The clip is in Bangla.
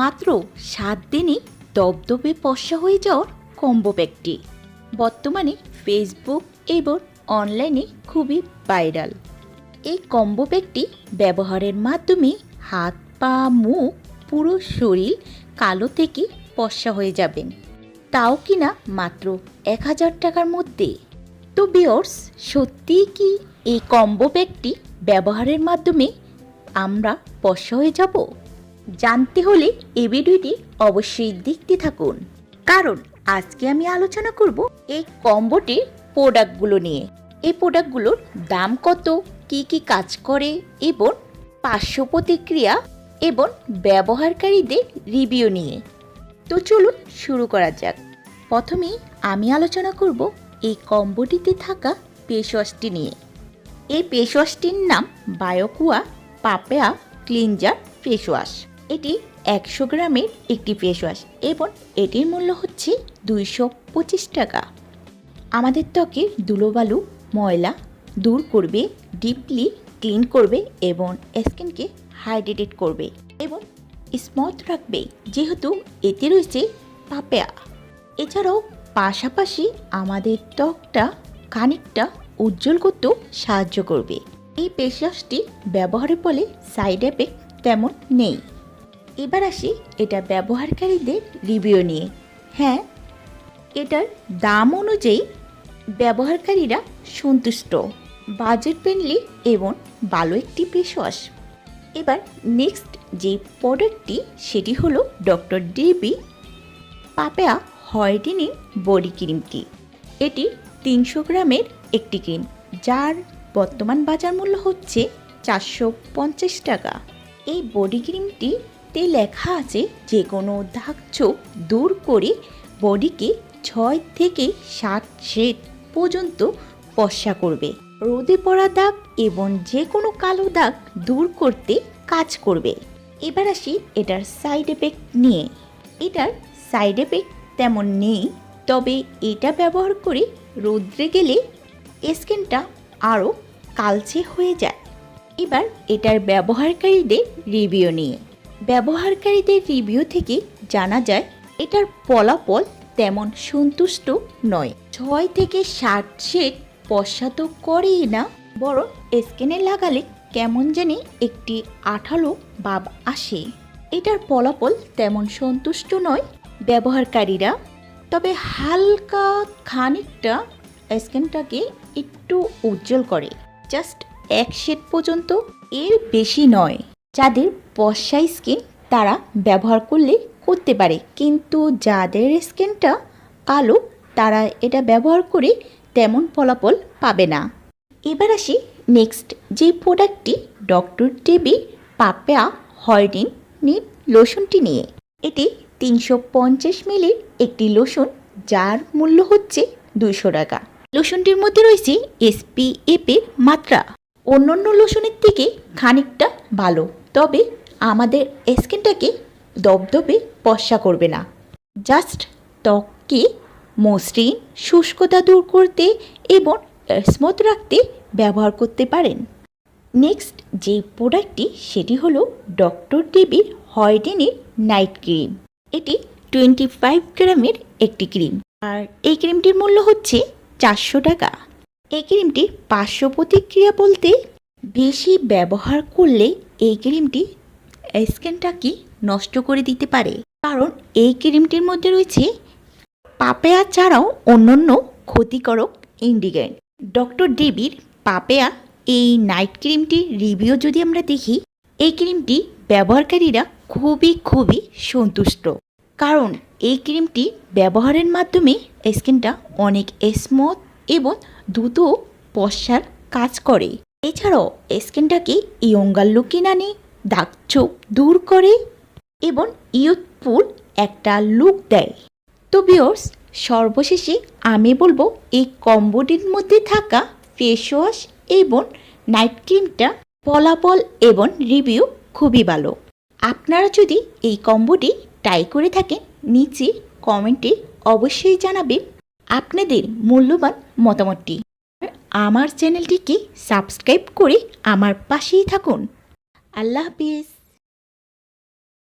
মাত্র সাত দিনই দবদবে পশা হয়ে যাওয়ার কম্বো ব্যাগটি। বর্তমানে ফেসবুক এবং অনলাইনে খুবই ভাইরাল এই কম্বো ব্যাগটি ব্যবহারের মাধ্যমে হাত, পা, মুখ, পুরো শরীর কালো থেকে পশা হয়ে যাবেন। তাও কিনা মাত্র এক হাজার টাকার মধ্যে। তো বিয়র্স সত্যিই কি এই কম্বো ব্যাগটি ব্যবহারের মাধ্যমে আমরা পশা হয়ে যাব? জানতে হলে এই ভিডিওটি অবশ্যই দেখতে থাকুন। কারণ আজকে আমি আলোচনা করব এই কম্বোটির প্রোডাক্টগুলো নিয়ে। এই প্রোডাক্টগুলোর দাম কত, কি কি কাজ করে এবং পার্শ্ব প্রতিক্রিয়া এবং ব্যবহারকারীদের রিভিউ নিয়ে। তো চলুন শুরু করা যাক। প্রথমেই আমি আলোচনা করব এই কম্বোটিতে থাকা ফেস ওয়াশটি নিয়ে। এই ফেস ওয়াশটির নাম Bioaqua papaya cleanser face wash এটি একশো গ্রামের একটি ফেস ওয়াশ এবং এটির মূল্য হচ্ছে দুইশো পঁচিশ টাকা। আমাদের ত্বকে ধুলোবালু ময়লা দূর করবে ডিপলি ক্লিন করবে এবং স্কিনকে হাইড্রেটেড করবে এবং স্মুথ রাখবে। যেহেতু এতে রয়েছে পাপেয়া। এছাড়াও পাশাপাশি আমাদের ত্বকটা খানিকটা উজ্জ্বল করতেও সাহায্য করবে। এই পেশাসটি ব্যবহারের ফলে সাইড এফেক্ট তেমন নেই। এবার আসি এটা ব্যবহারকারীদের রিভিউ নিয়ে। হ্যাঁ এটার দাম অনুযায়ী ব্যবহারকারীরা সন্তুষ্ট বাজেট ফ্রেন্ডলি এবং ভালো একটি ওয়াশ এবার নেক্সট যে প্রোডাক্টটি সেটি হলো doctor Davey papaya whitening body ক্রিমটি এটি তিনশো গ্রামের একটি ক্রিম যার বর্তমান বাজার মূল্য হচ্ছে চারশো পঞ্চাশ টাকা। এই বডি ক্রিমটিতে লেখা আছে যে কোনো দাগ চোখ দূর করে বডিকে ছয় থেকে সাত শেড পর্যন্ত পশা করবে। রোদে পড়া দাগ এবং যে কোনো কালো দাগ দূর করতে কাজ করবে। এবার আসি এটার সাইড এফেক্ট নিয়ে। এটার সাইড এফেক্ট তেমন নেই, তবে এটা ব্যবহার করে রোদ্রে গেলে স্কিনটা আরও কালচে হয়ে যায়। এবার এটার ব্যবহারকারীদের রিভিউ নিয়ে। ব্যবহারকারীদের রিভিউ থেকে জানা যায়, এটার ফলাফল তেমন সন্তুষ্ট নয়। ছয় থেকে ষাট শেড পশ্চা তো করেই না, বরং স্কিনে লাগালে কেমন জানি একটি আঠালো ভাব আসে। এটার ফলাফল তেমন সন্তুষ্ট নয় ব্যবহারকারীরা, তবে হালকা খানিকটা স্কিনটাকে একটু উজ্জ্বল করে। জাস্ট এক শেড পর্যন্ত এর বেশি নয়। যাদের পশা স্কিন তারা ব্যবহার করলে করতে পারে। কিন্তু যাদের স্কিনটা কালো, তারা এটা ব্যবহার করে তেমন ফলাফল পাবে না। এবার আসি নেক্সট যে প্রোডাক্টটি ডক্টর টেবি পাপেয়া হয়ডিন নিট লোশনটি নিয়ে। এটি তিনশো পঞ্চাশ মিলির একটি লোশন যার মূল্য হচ্ছে দুইশো টাকা। লোশনটির মধ্যে রয়েছে এসপিএফ এর মাত্রা। অন্যান্য লোশনের থেকে খানিকটা ভালো। তবে আমাদের স্কিনটাকে দবদবে পশা করবে না। জাস্ট ত্বককে মসৃণ, শুষ্কতা দূর করতে এবং স্মুথ রাখতে ব্যবহার করতে পারেন। নেক্সট যে প্রোডাক্টটি, সেটি হলো ডক্টর ডেবির হয়ডেনের নাইট ক্রিম। এটি টোয়েন্টি ফাইভ গ্রামের একটি ক্রিম। আর এই ক্রিমটির মূল্য হচ্ছে চারশো টাকা। এই ক্রিমটির পার্শ্ব প্রতিক্রিয়া বলতে, বেশি ব্যবহার করলে এই ক্রিমটি স্কিনটাকে নষ্ট করে দিতে পারে? কারণ এই ক্রিমটির মধ্যে রয়েছে পাপেয়া ছাড়াও অন্যান্য ক্ষতিকারক ইন্ডিগ্রেন্ট ডক্টর ডেবির পাপেয়া এই নাইট ক্রিমটির রিভিউ যদি আমরা দেখি, এই ক্রিমটি ব্যবহারকারীরা খুবই খুবই সন্তুষ্ট। কারণ এই ক্রিমটি ব্যবহারের মাধ্যমে স্কিনটা অনেক স্মুথ এবং দ্রুত পশ্চার কাজ করে। এছাড়াও স্কিনটাকে ইয়ঙ্গার লুকিন আনে দাগ চোখ দূর করে এবং ইউথফুল একটা লুক দেয়। তো বিয়র্স সর্বশেষে আমি বলব এই কম্বোটির মধ্যে থাকা ফেস ওয়াশ এবং নাইট ক্রিমটা ফলাফল এবং রিভিউ খুবই ভালো। আপনারা যদি এই কম্বোটি ট্রাই করে থাকেন, নিচে কমেন্টে অবশ্যই জানাবেন আপনাদের মূল্যবান মতামতটি। আমার চ্যানেলটিকে সাবস্ক্রাইব করে আমার পাশেই থাকুন। আল্লাহ হাফিজ।